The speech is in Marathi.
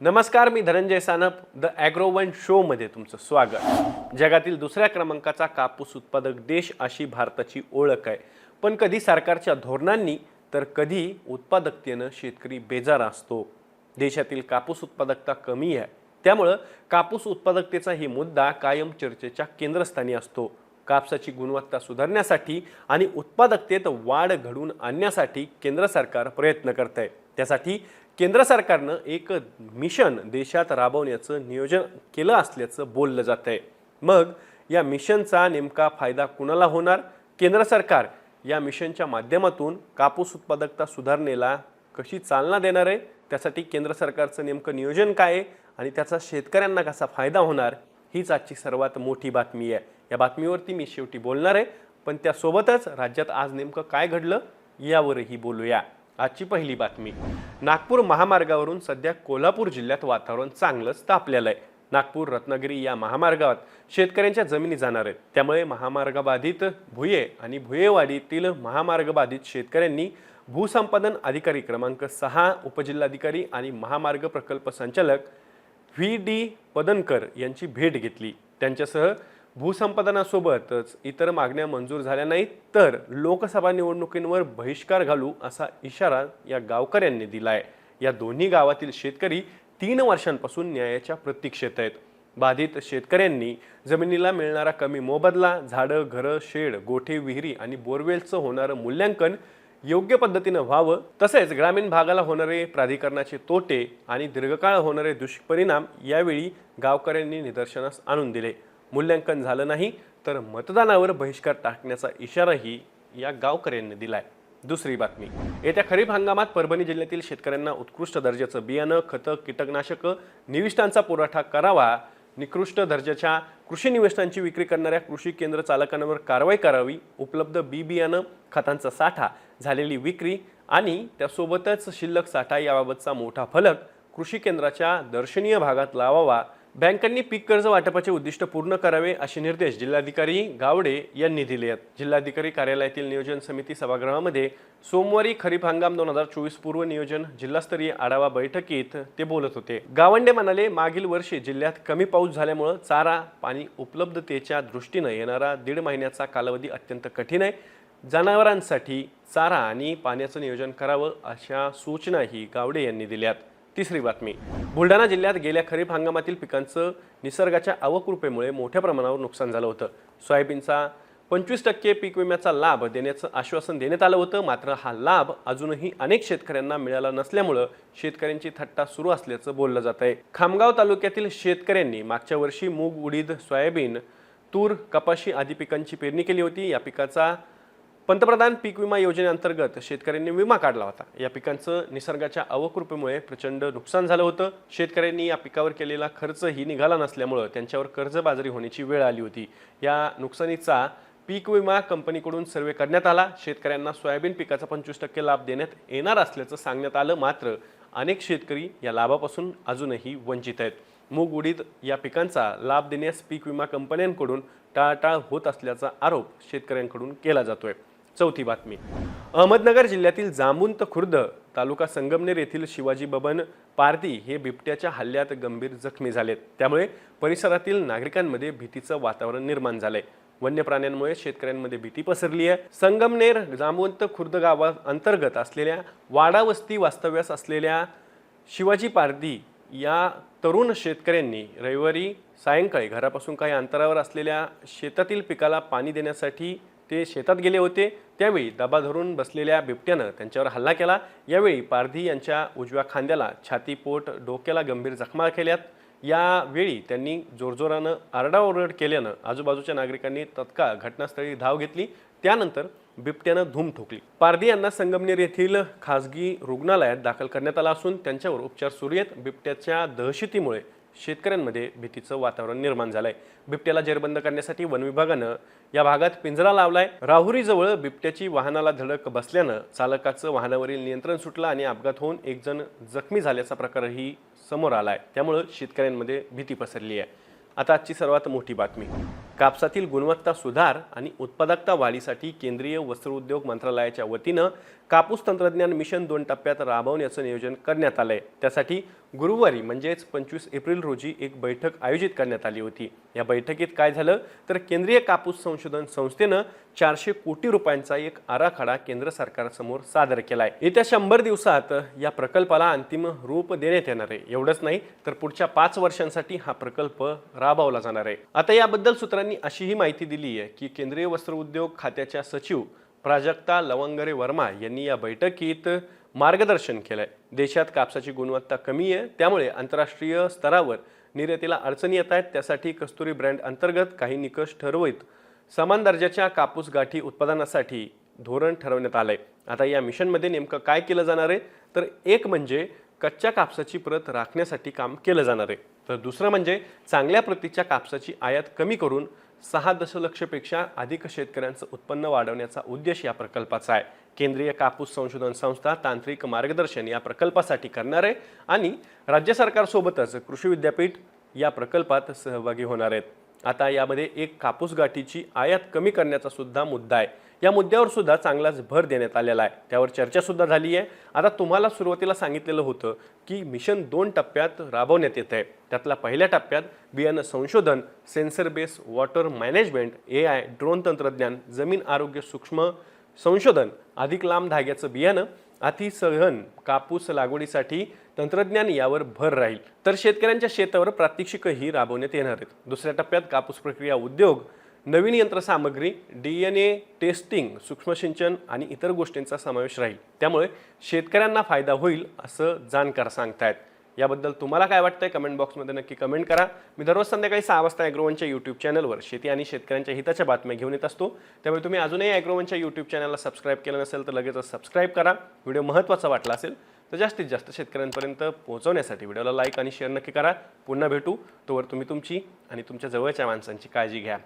नमस्कार मी Dhananjay Sanap the agro one शोमध्ये तुमचं स्वागत. जगातील दुसऱ्या क्रमांकाचा कापूस उत्पादक देश अशी भारताची ओळख आहे. पण कधी सरकारच्या धोरणांनी तर कधी उत्पादकतेनं शेतकरी बेजार असतो. देशातील कापूस उत्पादकता कमी आहे. त्यामुळं कापूस उत्पादकतेचा ही मुद्दा कायम चर्चेच्या केंद्रस्थानी असतो. कापसाची गुणवत्ता सुधारण्यासाठी आणि उत्पादकतेत वाढ घडवून आणण्यासाठी केंद्र सरकार प्रयत्न करत आहे त्यासाठी केंद्र सरकारनं एक मिशन देशात राबवण्याचं नियोजन केलं असल्याचं बोललं जात आहे मग या मिशनचा नेमका फायदा कुणाला होणार? केंद्र सरकार या मिशनच्या माध्यमातून कापूस उत्पादकता सुधारणेला कशी चालना देणार आहे? त्यासाठी केंद्र सरकारचं नेमकं नियोजन काय आहे? आणि त्याचा शेतकऱ्यांना कसा फायदा होणार? हीच आजची सर्वात मोठी बातमी आहे. या बातमीवरती मी शेवटी बोलणार आहे. पण त्यासोबतच राज्यात आज नेमकं काय घडलं यावरही बोलूया. आजची पहिली बातमी. नागपूर महामार्गावरून सध्या कोल्हापूर जिल्ह्यात वातावरण चांगलंच तापलेलं आहे. नागपूर रत्नागिरी या महामार्गावर शेतकऱ्यांच्या जमिनी जाणार आहेत. त्यामुळे महामार्गबाधित भुये आणि भुयेवाडीतील महामार्गबाधित शेतकऱ्यांनी भूसंपादन अधिकारी क्रमांक सहा उपजिल्हाधिकारी आणि महामार्ग प्रकल्प संचालक व्ही डी पदनकर यांची भेट घेतली. त्यांच्यासह भूसंपादनासोबतच इतर मागण्या मंजूर झाल्या नाहीत तर लोकसभा निवडणुकींवर बहिष्कार घालू असा इशारा या गावकऱ्यांनी दिलाय. या दोन्ही गावातील शेतकरी तीन वर्षांपासून न्यायाच्या प्रतीक्षेत आहेत. बाधित शेतकऱ्यांनी जमिनीला मिळणारा कमी मोबदला झाडं घरं शेड गोठे विहिरी आणि बोरवेलचं होणारं मूल्यांकन योग्य पद्धतीनं व्हावं तसेच ग्रामीण भागाला होणारे प्राधिकरणाचे तोटे आणि दीर्घकाळ होणारे दुष्परिणाम यावेळी गावकऱ्यांनी निदर्शनास आणून दिले. मूल्यांकन झालं नाही तर मतदानावर बहिष्कार टाकण्याचा इशाराही या गावकऱ्यांनी दिलाय. दुसरी बातमी. येत्या खरीप हंगामात परभणी जिल्ह्यातील शेतकऱ्यांना उत्कृष्ट दर्जाचं बियाणं खतं कीटकनाशकं निविष्ठांचा पुरवठा करावा निकृष्ट दर्जाच्या कृषी निविष्ठांची विक्री करणाऱ्या कृषी केंद्र चालकांवर कारवाई करावी उपलब्ध बी बियाणं खतांचा साठा झालेली विक्री आणि त्यासोबतच शिल्लक साठा याबाबतचा मोठा फलक कृषी केंद्राच्या दर्शनीय भागात लावावा बँकांनी पीक कर्ज वाटपाचे उद्दिष्ट पूर्ण करावे असे निर्देश जिल्हाधिकारी गावडे यांनी दिले आहेत. जिल्हाधिकारी कार्यालयातील नियोजन समिती सभागृहामध्ये सोमवारी खरीप हंगाम दोन हजार चोवीस पूर्व नियोजन जिल्हास्तरीय आढावा बैठकीत ते बोलत होते. गावंडे म्हणाले मागील वर्षी जिल्ह्यात कमी पाऊस झाल्यामुळं चारा पाणी उपलब्धतेच्या दृष्टीनं येणारा दीड महिन्याचा कालावधी अत्यंत कठीण आहे. जनावरांसाठी चारा आणि पाण्याचं नियोजन करावं अशा सूचनाही गावडे यांनी दिल्यात. तिसरी बातमी. बुलढाणा जिल्ह्यात गेल्या खरीप हंगामातील पिकांचं निसर्गाच्या अवकृपेमुळे मोठ्या प्रमाणावर नुकसान झालं होतं. सोयाबीनचा पंचवीस टक्के पीक विम्याचा लाभ देण्याचं आश्वासन देण्यात आलं होतं. मात्र हा लाभ अजूनही अनेक शेतकऱ्यांना मिळाला नसल्यामुळं शेतकऱ्यांची थट्टा सुरू असल्याचं बोललं जात आहे. खामगाव तालुक्यातील शेतकऱ्यांनी मागच्या वर्षी मूग उडीद सोयाबीन तूर कपाशी आदी पिकांची पेरणी केली होती. या पिकाचा पंतप्रधान पीक विमा योजनेअंतर्गत शेतकऱ्यांनी विमा काढला होता. या पिकांचं निसर्गाच्या अवकृपेमुळे प्रचंड नुकसान झालं होतं. शेतकऱ्यांनी या पिकावर केलेला खर्चही निघाला नसल्यामुळं त्यांच्यावर कर्जबाजारी होण्याची वेळ आली होती. या नुकसानीचा पीक विमा कंपनीकडून सर्वे करण्यात आला. शेतकऱ्यांना सोयाबीन पिकाचा पंचवीस टक्के लाभ देण्यात येणार असल्याचं सांगण्यात आलं. मात्र अनेक शेतकरी या लाभापासून अजूनही वंचित आहेत. मूग उडीद या पिकांचा लाभ देण्यास पीक विमा कंपन्यांकडून टाळाटाळ होत असल्याचा आरोप शेतकऱ्यांकडून केला जातोय. चौथी बातमी. अहमदनगर जिल्ह्यातील जांबुंत खुर्द तालुका संगमनेर येथील शिवाजी बबन पारधी हे बिबट्याच्या हल्ल्यात गंभीर जखमी झालेत. त्यामुळे परिसरातील नागरिकांमध्ये भीतीचं वातावरण निर्माण झालंय. वन्य प्राण्यांमुळे शेतकऱ्यांमध्ये भीती पसरली आहे. संगमनेर जांबुंत खुर्द गावा अंतर्गत असलेल्या वाडावस्ती वास्तव्यास असलेल्या शिवाजी पारधी या तरुण शेतकऱ्यांनी रविवारी सायंकाळी घरापासून काही अंतरावर असलेल्या शेतातील पिकाला पाणी देण्यासाठी ते शेतात गेले होते त्यावेळी दबा धरून बसलेल्या बिबट्यानं त्यांच्यावर हल्ला केला. यावेळी पारधी यांच्या उजव्या खांद्याला छातीपोट डोक्याला गंभीर जखमा केल्यात. यावेळी त्यांनी जोरजोरानं आरडाओरड केल्यानं आजूबाजूच्या नागरिकांनी तत्काळ घटनास्थळी धाव घेतली. त्यानंतर बिबट्यानं धूम ठोकली. पारधी यांना संगमनेर येथील खासगी रुग्णालयात दाखल करण्यात आला असून त्यांच्यावर उपचार सुरू आहेत. बिबट्याच्या दहशतीमुळे शेतकऱ्यांमध्ये भीतीचं वातावरण निर्माण झालंय. बिबट्याला जेरबंद करण्यासाठी वन विभागानं या भागात पिंजरा लावलाय. राहुरीजवळ बिबट्याची वाहनाला धडक बसल्यानं चालकाचं वाहनावरील नियंत्रण सुटलं आणि अपघात होऊन एक जण जखमी झाल्याचा प्रकारही समोर आलाय. त्यामुळं शेतकऱ्यांमध्ये भीती पसरली आहे. आता आजची सर्वात मोठी बातमी. कापसातील गुणवत्ता सुधार आणि उत्पादकता वाढीसाठी केंद्रीय वस्त्रोद्योग मंत्रालयाच्या वतीनं कापूस तंत्रज्ञान मिशन दोन टप्प्यात राबवण्याचं नियोजन करण्यात आलंय. त्यासाठी गुरुवारी म्हणजेच पंचवीस एप्रिल रोजी एक बैठक आयोजित करण्यात आली होती. या बैठकीत काय झालं? तर केंद्रीय कापूस संशोधन संस्थेनं चारशे कोटी रुपयांचा एक आराखडा केंद्र सरकारसमोर सादर केलाय. येत्या शंभर दिवसात या प्रकल्पाला अंतिम रूप देण्यात येणार आहे. एवढंच नाही तर पुढच्या पाच वर्षांसाठी हा प्रकल्प राबवला जाणार आहे. आता याबद्दल सूत्रांनी अशीही माहिती दिली आहे की केंद्रीय वस्त्रोद्योग खात्याच्या सचिव प्राजक्ता लवंगरे वर्मा यांनी या बैठकीत मार्गदर्शन केलंय. देशात कापसाची गुणवत्ता कमी आहे त्यामुळे आंतरराष्ट्रीय स्तरावर निर्यातीला अडचणी येत आहेत त्यासाठी कस्तुरी ब्रँड अंतर्गत काही निकष ठरवित समान दर्जाच्या कापूस गाठी उत्पादनासाठी धोरण ठरवण्यात आलंय. आता या मिशनमध्ये नेमकं काय केलं जाणार आहे? तर एक म्हणजे कच्च्या कापसाची प्रत राखण्यासाठी काम केलं जाणार आहे. तर दुसरं म्हणजे चांगल्या प्रतीच्या कापसाची आयात कमी करून सहा दशलक्षपेक्षा अधिक शेतकऱ्यांचं उत्पन्न वाढवण्याचा उद्देश या प्रकल्पाचा आहे. केंद्रीय कापूस संशोधन संस्था तांत्रिक मार्गदर्शन या प्रकल्पासाठी करणार आहे आणि राज्य सरकारसोबतच कृषी विद्यापीठ या प्रकल्पात सहभागी होणार आहेत. आता यामध्ये एक कापूस गाठीची आयात कमी करण्याचा सुद्धा मुद्दा आहे. या मुद्द्यावर सुद्धा चांगलाच भर देण्यात आलेला आहे. त्यावर चर्चासुद्धा झाली आहे. आता तुम्हाला सुरुवातीला सांगितलेलं होतं की मिशन दोन टप्प्यात राबवण्यात येत आहे. त्यातला पहिल्या टप्प्यात बियाणं संशोधन sensor base water management A I drone तंत्रज्ञान जमीन आरोग्य सूक्ष्म संशोधन अधिक लांब धाग्याचं बियाणं अतिसहन कापूस लागवडीसाठी तंत्रज्ञान यावर भर राहील. तर शेतकऱ्यांच्या शेतावर प्रात्यक्षिकही राबवण्यात येणार आहेत. दुसऱ्या टप्प्यात कापूस प्रक्रिया उद्योग नवीन यंत्रसामग्री डी एन ए टेस्टिंग सूक्ष्म सिंचन आणि इतर गोष्टींचा समावेश राहील. त्यामुळे शेतकऱ्यांना फायदा होईल असं जाणकार सांगतायत. याबद्दल तुम्हाला काय वाटतंय? कमेंट बॉक्समध्ये नक्की कमेंट करा. मी दररोज संध्याकाळी सहा वाजता ॲग्रोवनच्या यूट्यूब चॅनलवर शेती आणि शेतकऱ्यांच्या हिताच्या बातम्या घेऊन येत असतो. त्यामुळे तुम्ही अजूनही ॲग्रोवनच्या यूट्यूब चॅनलला सबस्क्राईब केलं नसेल तर लगेचच सबस्क्राईब करा. व्हिडिओ महत्त्वाचा वाटला असेल तर जास्तीत जास्त शेतकऱ्यांपर्यंत पोहोचवण्यासाठी व्हिडिओला लाईक आणि शेअर नक्की करा. पुन्हा भेटू. तोवर तुम्ही तुमची आणि तुमच्या जवळच्या माणसांची काळजी घ्या.